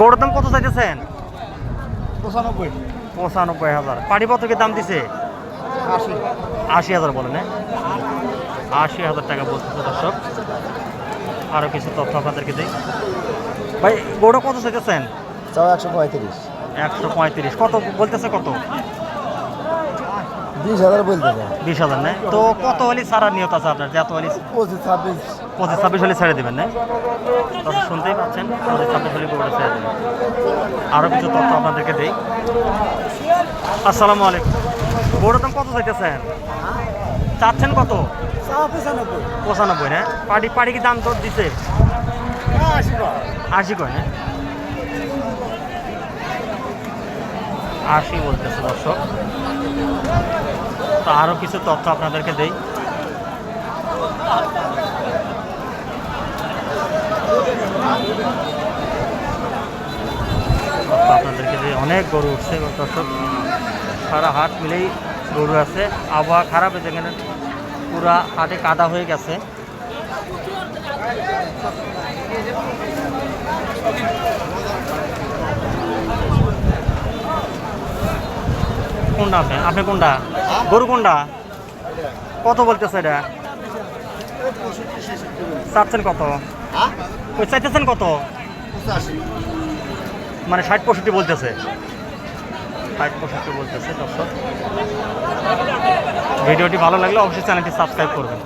গরুর দাম কত চাইতেছেন? পঁচানব্বই। পঁচানব্বই হাজার। পাটি কত কি দাম দিছে? আশি। আশি হাজার বলেন? আশি হাজার টাকা বলতেছে দর্শক। আরও কিছু তথ্য আপনাদেরকে দিই। ভাই গরুটা কত চাইতেছেন? একশো পঁয়ত্রিশ। একশো পঁয়ত্রিশ। কত? বলতেছে কত? বিশ হাজার বলতে বিশ হাজার নেই তো কত হলে ছাড়ার নিয়ত আছে আপনার? যে এত হলে পঁচিশ ছাব্বিশ। পঁচিশ ছাব্বিশ হলে ছেড়ে দেবেন না? দর্শক শুনতেই পাচ্ছেন পঁচিশ ছাব্বিশ হলে গরুটা ছেড়ে দেবেন। আরও কিছু তথ্য আপনাদেরকে দিই। আসসালামু আলাইকুম। গরুর দাম কত চাইতেছেন? চাচ্ছেন কত? পঁচানব্বই না? পাটি পাটি কি দাম তো আশি আশি কয় না? আশি বলতেছে দর্শক। তো আরও কিছু তথ্য আপনাদেরকে দেই। আপনাদেরকে দিই। অনেক গরু উঠছে দর্শক। সারা হাট মিলেই গরু আছে। আবহাওয়া খারাপ যেখানে পুরা হাটে কাদা হয়ে গেছে। কোনটা আপনি? আপনি কোনটা? গরু কোনটা? কত বলতেছে এটা? চাচ্ছেন কত? ওই চাইতেছেন কত? মানে ষাট পঁয়ষট্টি বলতেছে। ষাট পঁয়ষট্টি বলতেছে দর্শক। ভিডিওটি ভালো লাগলে অবশ্যই চ্যানেলটি সাবস্ক্রাইব করবেন।